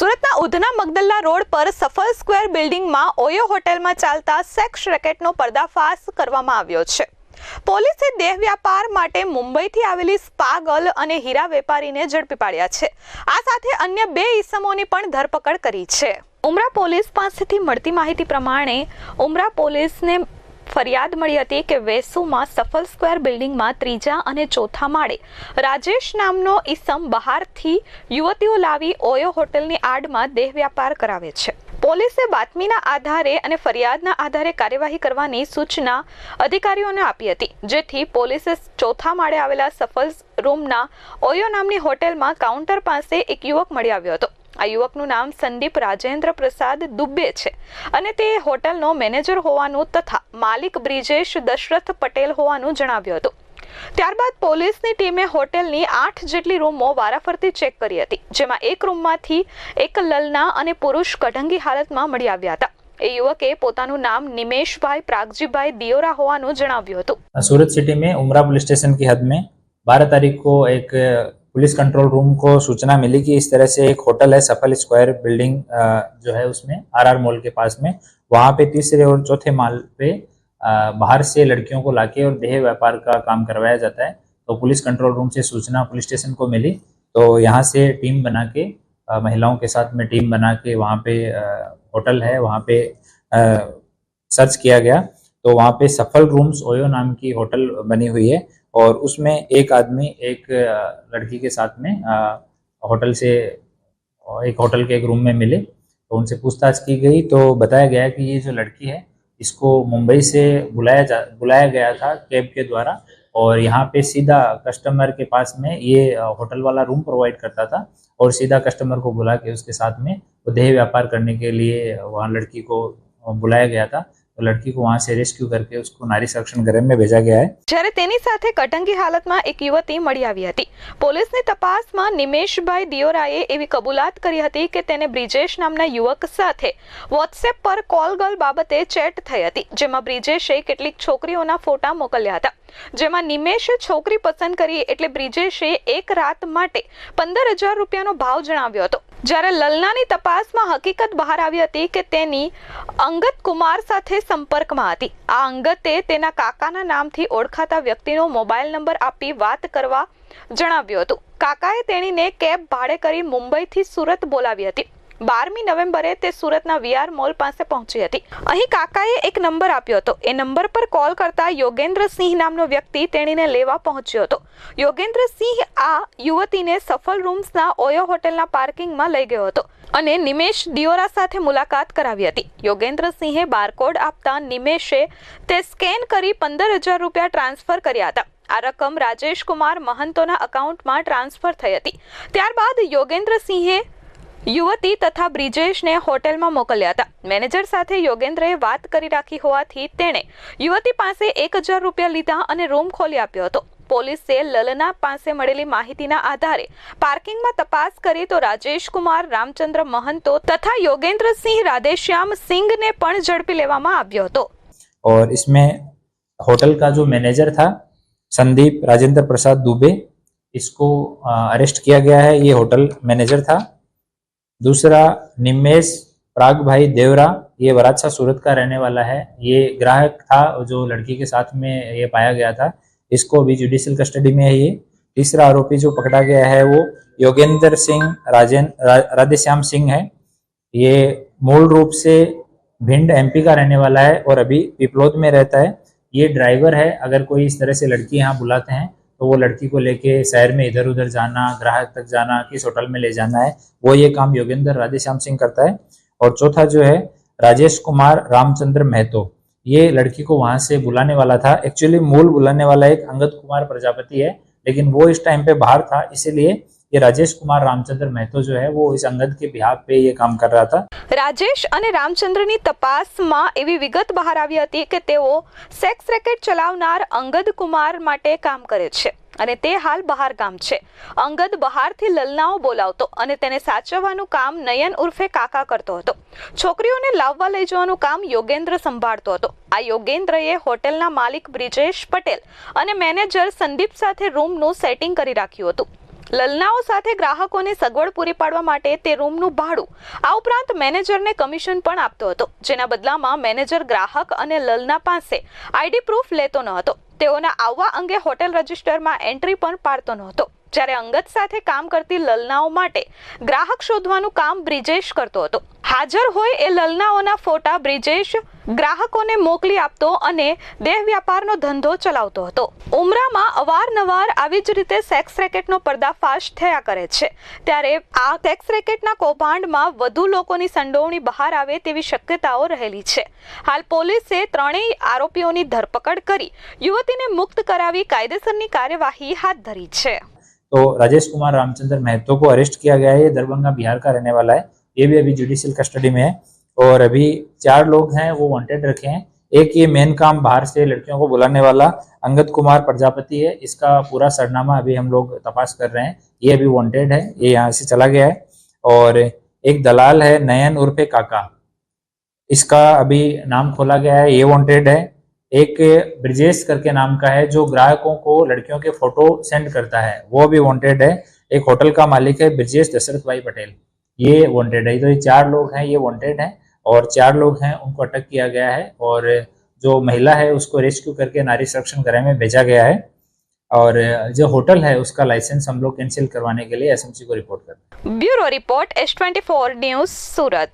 સુરતના ઉધના મગદલ્લા રોડ પર સફલ સ્ક્વેર બિલ્ડિંગમાં ઓયો હોટેલમાં ચાલતા સેક્સ રેકેટનો પર્દાફાશ કરવામાં આવ્યો છે. પોલીસે દેહ વ્યાપાર માટે મુંબઈથી આવેલી સ્પા ગર્લ અને હીરા વેપારીને ઝડપી પાડ્યા છે. આ સાથે અન્ય બે ઈસમોની પણ ધરપકડ કરી છે. ઉમરા પોલીસ પાસેથી મળતી માહિતી પ્રમાણે ઉમરા પોલીસને ફરિયાદ મળી હતી કે વેસુમાં સફલ સ્ક્વેર બિલ્ડિંગમાં ત્રીજા અને ચોથા માળે રાજેશ નામનો ઈસમ બહારથી યુવતીઓ લાવી ઓયો હોટલની આડમાં દેહ વ્યાપાર કરાવે છે. પોલીસે બાતમીના આધારે અને ફરિયાદના આધારે કાર્યવાહી કરવાની સૂચના અધિકારીઓને આપી હતી, જેથી પોલીસે ચોથા માળે આવેલા સફલ રૂમના ઓયો નામની હોટેલમાં કાઉન્ટર પાસે એક યુવક મળી આવ્યો હતો. આ યુવકનું નામ સંદીપ રાજેન્દ્ર પ્રસાદ દુબે છે અને તે હોટલનો મેનેજર હોવાનું તથા માલિક બ્રિજેશ દશરથ પટેલ હોવાનું જણાવ્યું હતું ત્યારબાદ પોલીસની ટીમે હોટેલની આઠ જેટલી રૂમો વારાફરતી ચેક કરી હતી જેમાં એક રૂમમાંથી એક લલના અને પુરુષ કઢંગી હાલતમાં મળી આવ્યા હતા એ યુવકે પોતાનું નામ નિમેશભાઈ પ્રાગજીભાઈ દિયોરા હોવાનું જણાવ્યું હતું सूरत सिटी में उमरा पुलिस स्टेशन की हद में बारह तारीख को एक अ, पुलिस कंट्रोल रूम को सूचना मिली कि इस तरह से एक होटल है, सफल स्क्वायर बिल्डिंग जो है उसमें, आर आर मॉल के पास में। वहाँ पे तीसरे और चौथे माल पे बाहर से लड़कियों को लाके और देह व्यापार का काम करवाया जाता है। तो पुलिस कंट्रोल रूम से सूचना पुलिस स्टेशन को मिली। तो यहाँ से टीम बना के महिलाओं के साथ में टीम बना के वहाँ पे होटल है, वहाँ पे सर्च किया गया। तो वहाँ पे सफल रूम्स ओयो नाम की होटल बनी हुई है और उसमें एक आदमी, एक लड़की के साथ में होटल से, एक होटल के एक रूम में मिले तो उनसे पूछताछ की गई। तो बताया गया कि ये जो लड़की है, इसको मुंबई से बुलाया जा, बुलाया गया था कैब के द्वारा और यहाँ पे सीधा कस्टमर के पास में ये होटल वाला रूम प्रोवाइड करता था और सीधा कस्टमर को बुला के उसके साथ में वो देह व्यापार करने के लिए वहाँ लड़की को बुलाया गया था। तो लड़की को वहाँ से रेस्क्यू करके उसको नारी संरक्षण गृह में भेजा गया है જ્યારે તેની સાથે કટંગી હાલતમાં એક યુવતી મળી આવી હતી પોલીસની તપાસમાં નિમેશભાઈ દિયોરાએ એવી કબૂલાત કરી હતી કે તેને બ્રિજેશ નામના યુવક સાથે વોટ્સએપ પર કોલ ગર્લ બાબતે ચેટ થઈ હતી જેમાં બ્રિજેશે કેટલીક છોકરીઓના ફોટા મોકલ્યા હતા જેમાં નિમેશે છોકરી પસંદ કરી એટલે બ્રિજેશે એક રાત માટે પંદર હજાર રૂપિયાનો ભાવ જણાવ્યો હતો જ્યારે લલનાની તપાસમાં હકીકત બહાર આવી હતી કે તેની અંગત કુમાર સાથે સંપર્કમાં હતી. આ અંગતે તેના કાકાના નામથી ઓળખાતા વ્યક્તિનો મોબાઈલ નંબર આપી વાત કરવા જણાવ્યું હતું. કાકાએ તેણીને કેબ ભાડે કરી મુંબઈથી સુરત બોલાવી હતી. બારમી નવેમ્બરે તે સુરતના વીઆર મોલ પાસે પહોંચી હતી. અહીં કાકાએ એક નંબર આપ્યો હતો. એ નંબર પર કોલ કરતા યોગેન્દ્રસિંહ નામનો વ્યક્તિ તેણીને લેવા પહોંચ્યો હતો. યોગેન્દ્રસિંહ આ યુવતીને સફલ રૂમ્સના ઓયો હોટેલના પાર્કિંગમાં લઈ ગયો હતો અને નિમેશ દિયોરા સાથે મુલાકાત કરાવી હતી. યોગેન્દ્રસિંહે બારકોડ આપતા નિમેશે તે સ્કેન કરી પંદર હજાર રૂપિયા ટ્રાન્સફર કર્યા હતા. આ રકમ રાજેશ કુમાર મહંતોના અકાઉન્ટમાં ટ્રાન્સફર થઈ હતી. ત્યારબાદ યોગેન્દ્રસિંહે યુવતી તથા બ્રિજેશને હોટેલમાં મોકલ્યા હતા મેનેજર સાથે યોગેન્દ્રએ વાત કરી રાખી હોવાથી તેણે યુવતી પાસે એક હજાર રૂપિયા લીધા અને રૂમ ખોલી આપ્યો હતો પોલીસે લલના પાસે મળેલી માહિતીના આધારે પાર્કિંગમાં તપાસ કરી તો રાજેશ કુમાર રામચંદ્ર મહંતો તથા યોગેન્દ્રસિંહ રાધેશ્યામ સિંઘને પણ ઝડપી લેવામાં આવ્યો હતો और इसमें होटल का जो मैनेजर था संदीप राजेंद्र प्रसाद दुबे इसको अरेस्ट किया गया है ये होटल मैनेजर था दूसरा निमेश प्राग भाई देवरा, ये वराछा सूरत का रहने वाला है। ये ग्राहक था जो लड़की के साथ में ये पाया गया था। इसको अभी जुडिशियल कस्टडी में है ये। तीसरा आरोपी जो पकड़ा गया है वो योगेंद्र सिंह राजेन राधेश्याम सिंह है। ये मूल रूप से भिंड एमपी का रहने वाला है और अभी पिपलोद में रहता है। ये ड्राइवर है। अगर कोई इस तरह से लड़की यहाँ बुलाते हैं तो वो लड़की को लेके शहर में इधर उधर जाना, ग्राहक तक जाना, किस होटल में ले जाना है, वो ये काम योगेंद्र राधेश्याम सिंह करता है। और चौथा जो है, राजेश कुमार रामचंद्र महतो। ये लड़की को वहाँ से बुलाने वाला था। एक्चुअली मूल बुलाने वाला एक अंगद कुमार प्रजापति है, लेकिन वो इस टाइम पे बाहर था, इसीलिए ये राजेश कुमार रामचंद्र महतो जो है वो इस अंगद के बिहार पे ये काम कर रहा था રાજેશ અને રામચંદ્રની તપાસમાં એવી વિગત બહાર આવી હતી કે તેઓ સેક્સ રેકેટ ચલાવનાર અંગદ કુમાર માટે કામ કરે છે અને તે હાલ બહાર ગામ છે અંગદ બહારથી લલનાઓ બોલાવતો અને તેને સાચવવાનું કામ નયન ઉર્ફે કાકા કરતો હતો છોકરીઓને લાવવા લઈ જવાનું કામ યોગેન્દ્ર સંભાળતો હતો આ યોગેન્દ્રએ હોટેલના માલિક બ્રિજેશ પટેલ અને મેનેજર સંદીપ સાથે રૂમનું સેટિંગ કરી રાખ્યું હતું લલનાઓ સાથે ગ્રાહકોને સગવડ પૂરી પાડવા માટે તે રૂમનું ભાડું આ ઉપરાંત મેનેજરને કમિશન પણ આપતો હતો. જેના બદલામાં મેનેજર ગ્રાહક અને લલના પાસે આઈડી પ્રૂફ લેતો ન હતો. તેઓના આવવા અંગે હોટેલ રજિસ્ટરમાં એન્ટ્રી પણ પાડતો નહોતો જ્યારે અંગત સાથે કામ કરતી લલનાઓ માટે ગ્રાહક શોધવાનું કામ બ્રિજેશ કરતો હતો. હાજર હોય એ લલનાઓના ફોટા બ્રિજેશ ગ્રાહકોને મોકલી આપતો અને દેહ વ્યાપારનો ધંધો ચલાવતો હતો. ઉમરામાં અવારનવાર આવી જ રીતે સેક્સ રેકેટનો પર્દાફાશ થયા કરે છે. ત્યારે આ સેક્સ રેકેટના કૌભાંડમાં વધુ લોકોની સંડોવણી બહાર આવે તેવી શક્યતાઓ રહેલી છે. હાલ પોલીસે ત્રણેય આરોપીઓની ધરપકડ કરી યુવતીને મુક્ત કરાવી કાયદેસરની કાર્યવાહી હાથ ધરી છે. तो राजेश कुमार रामचंद्र महतो को अरेस्ट किया गया है, ये दरभंगा, बिहार का रहने वाला है। ये भी अभी जुडिशियल कस्टडी में है और अभी चार लोग हैं, वो वांटेड रखे हैं। एक ये मेन काम बाहर से लड़कियों को बुलाने वाला अंगद कुमार प्रजापति है। इसका पूरा सरनामा अभी हम लोग तपास कर रहे हैं। ये अभी वांटेड है, ये यहाँ से चला गया है। और एक दलाल है, नयन उर्फे काका। इसका अभी नाम खोला गया है, ये वांटेड है। एक ब्रिजेश करके नाम का है, जो ग्राहकों को लड़कियों के फ़ोटो सेंड करता है। वो भी वांटेड है। एक होटल का मालिक है, ब्रिजेश दशरथ भाई पटेल। ये वांटेड है। तो ये चार लोग हैं, ये वांटेड हैं। और चार लोग हैं, उनको अटक किया गया है। और जो महिला है, उसको रेस्क्यू करके नारी संरक्षण ग्रह में भेजा गया है। और जो होटल है, उसका लाइसेंस हम लोग कैंसिल करवाने के लिए एसएमसी को रिपोर्ट करते bureau report S twenty four news, Surat.